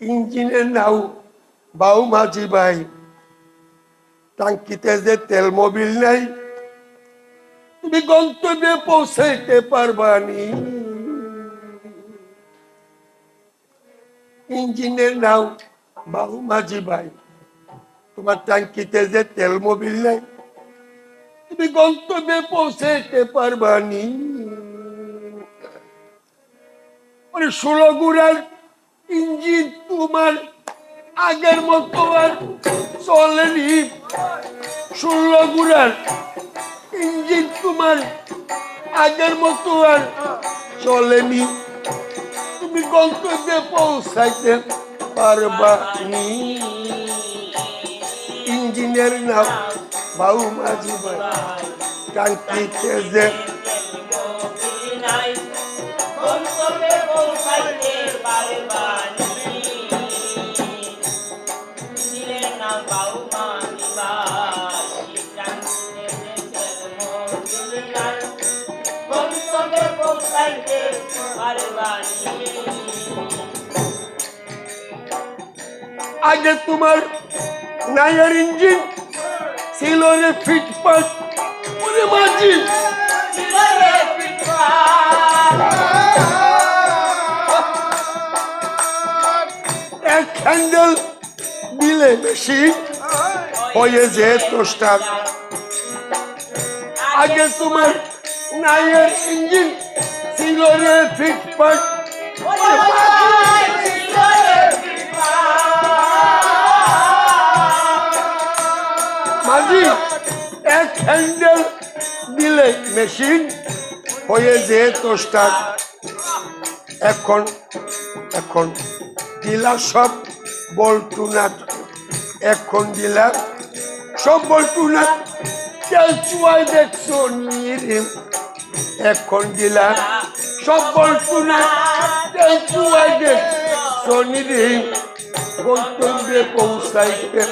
ইঞ্জিনের নাও বাউ মাঝি ভাই টাঙ্কিতে যে তেল মোবিল নাই তুমি গন্তব্যে পৌঁছাইতে পারবানি ইঞ্জিনের নাও বাউ মাঝি ভাই তোমার টাঙ্কিতে যে তেল মোবিল নাই তুমি গন্তব্যে পৌঁছাইতে পারবানি ষোলো গুড়ার ইঞ্জিন তোমার, আগের মতো আর চলেনি। ষোলো গুড়ার ইঞ্জিন তোমার, আগের মতো আর চলেনি। তুমি গন্তব্যে পৌঁছাইতে পারবা নি ইঞ্জিনের নাম বাউ মাঝি টাঙ্কিতে যে আগে তোমার নায়ার ইঞ্জিন ছিল রে ফিটপাট ওরে মাঝি। এক হ্যান্ডেল দিলে বেশি হয়ে যে তোষ্টার আগে তোমার নায়ার ইঞ্জিন ছিল ফিটপাট মাঝি, এক হ্যান্ডেল দিলে মেশিন হয়ে যে তোষ্টার এখন এখন ডিলার সব বল্টু না এখন ডিলার সব বল্টু না চুয়াই দেখছ নিয়ে এখন ডিলার সব বল্টু না চুয়াই দেখছ নিয়ে গন্তব্যে পৌঁছাইতে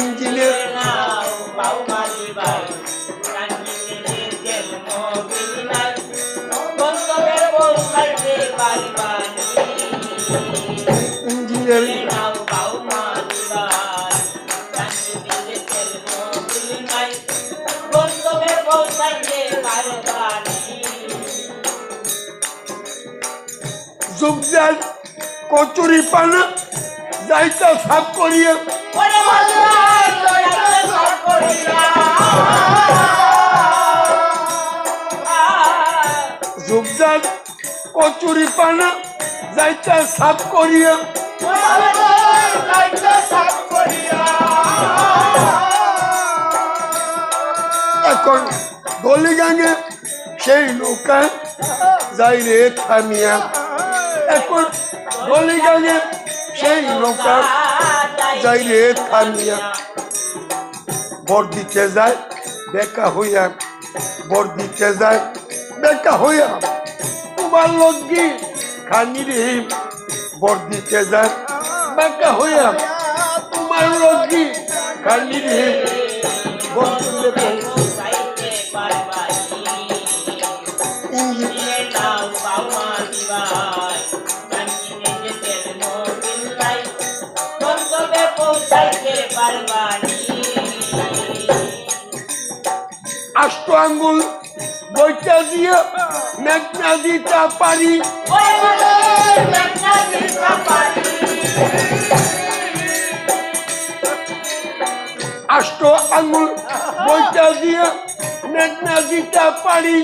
ইঞ্জিনের জুবজার কচুরি পানা যাইতা সাফ করিয়া। জুবজার কচুরি পানা যাইতা সাফ করিয়া। এখন গলি গাঙে সেই নৌকা যাই রে থামিয়া এখন গলি গাঙে সেই নৌকা যাই রে থামিয়া বর যায়, বেকা হইয়া, বর দিতে যায়, বেকা হইয়া। তোমার লগি খানি রে বর দিতে যায়, বেকা হইয়া। তোমার লগি খানি রে আষ্ট আঙ্গুল বইটা দিয়ে মেঘনা দিতে পারি। আষ্ট আঙ্গুল বইটা দিয়ে মেঘনা দিতে পারি।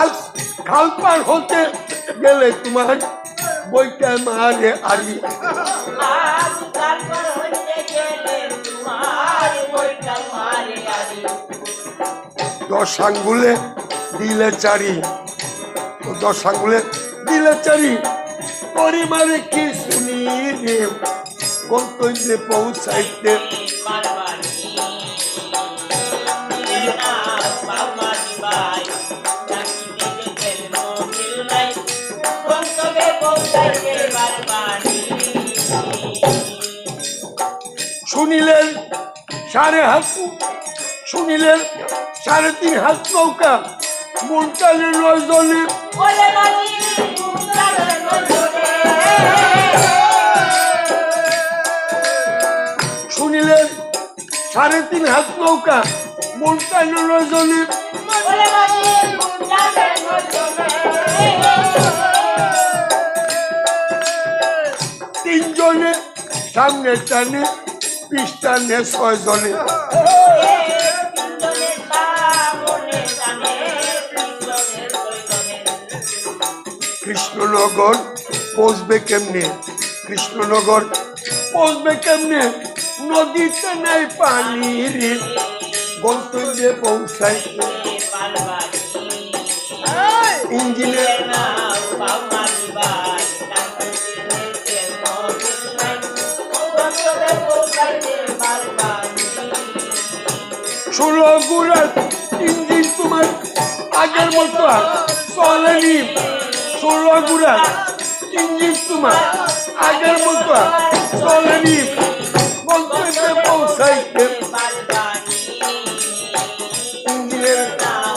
আজ খাল পার হতে গেলে তোমার বইটা মারে আরি দশ আঙ্গুলে দিলে চারি। দশ আঙ্গুলে দিলে চারি। পরিবারে কি শুনি রে? গন্তব্যে পৌঁছাইতে শুনিলেন সাড়ে হাকু শুনিলেন সাড়ে তিন হাত নৌকা মুলতানি মুক্তার নজরে শুনিলেন সাড়ে তিন হাত নৌকা মুলতানি রজনী ওরে সামনে টানে পিস টানে ছয় জনে কৃষ্ণনগর পৌঁছবে কেমনে? কৃষ্ণনগর পৌঁছবে কেমনে? নদীতে নেই পানি রে। গন্তব্যে পৌঁছাই। পারবানি। ষোলো গুড়ার ইঞ্জিন তোমার আগের মতো চলেনি ষোলো গুড়ার ইঞ্জিন তোমার আগের মতো চলেনি গন্তব্যে পৌঁছাইতে ইঞ্জিনের নাও